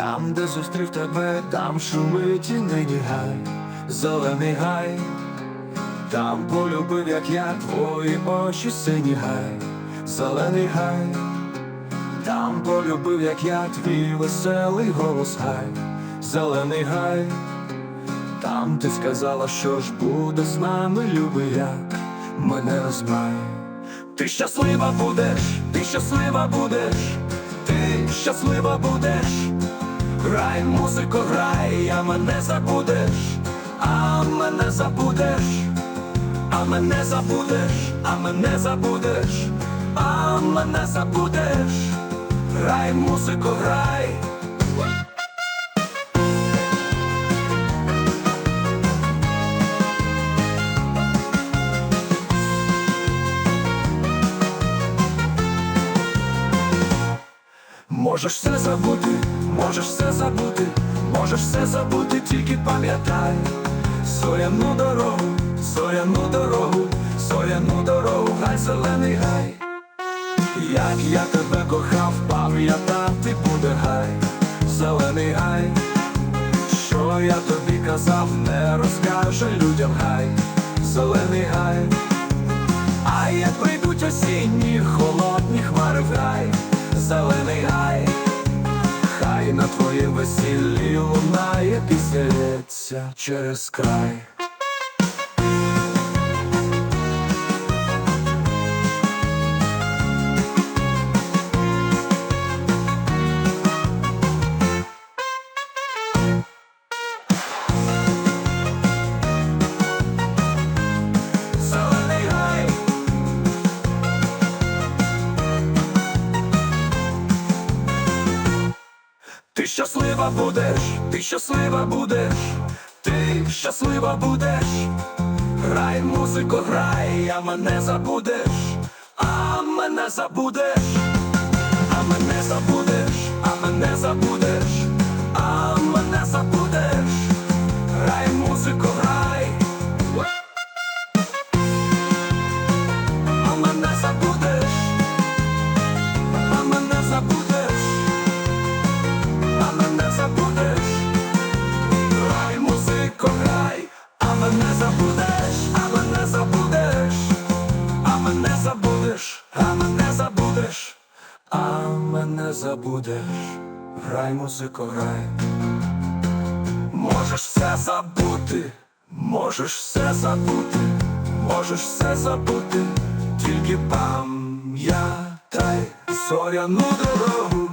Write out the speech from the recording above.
Там, де зустрів тебе, там шумить і нині гай, зелений гай, там полюбив, як я, твої очі сині гай, зелений гай, там полюбив, як я, твій веселий голос гай, зелений гай, там ти сказала, що ж буде з нами, любий як мене розмай. Ти щаслива будеш, ти щаслива будеш, ти щаслива будеш. Грай, музико, грай, а мене забудеш, а мене забудеш, а мене забудеш, а мене забудеш, а мене забудеш. Грай, музико, грай. Можеш все забути, можеш все забути, можеш все забути, тільки пам'ятай Сояну дорогу, сояну дорогу, сояну дорогу, гай, зелений гай. Як я тебе кохав, пам'ятати буде гай, зелений гай. Що я тобі казав, не розкаже людям гай, зелений гай. А як прийдуть осінні, холодні хмари в гай, твоїм лунає лється через край. Щаслива будеш, ти щаслива будеш, ти щаслива будеш, грай, музико, грай, а мене забудеш, а мене забудеш, а мене забудеш, а мене забудеш, а мене забудеш, а мене забудеш, грай, музико, грай. Можеш все забути, можеш все забути, можеш все забути, тільки пам'ятай зоряну дорогу.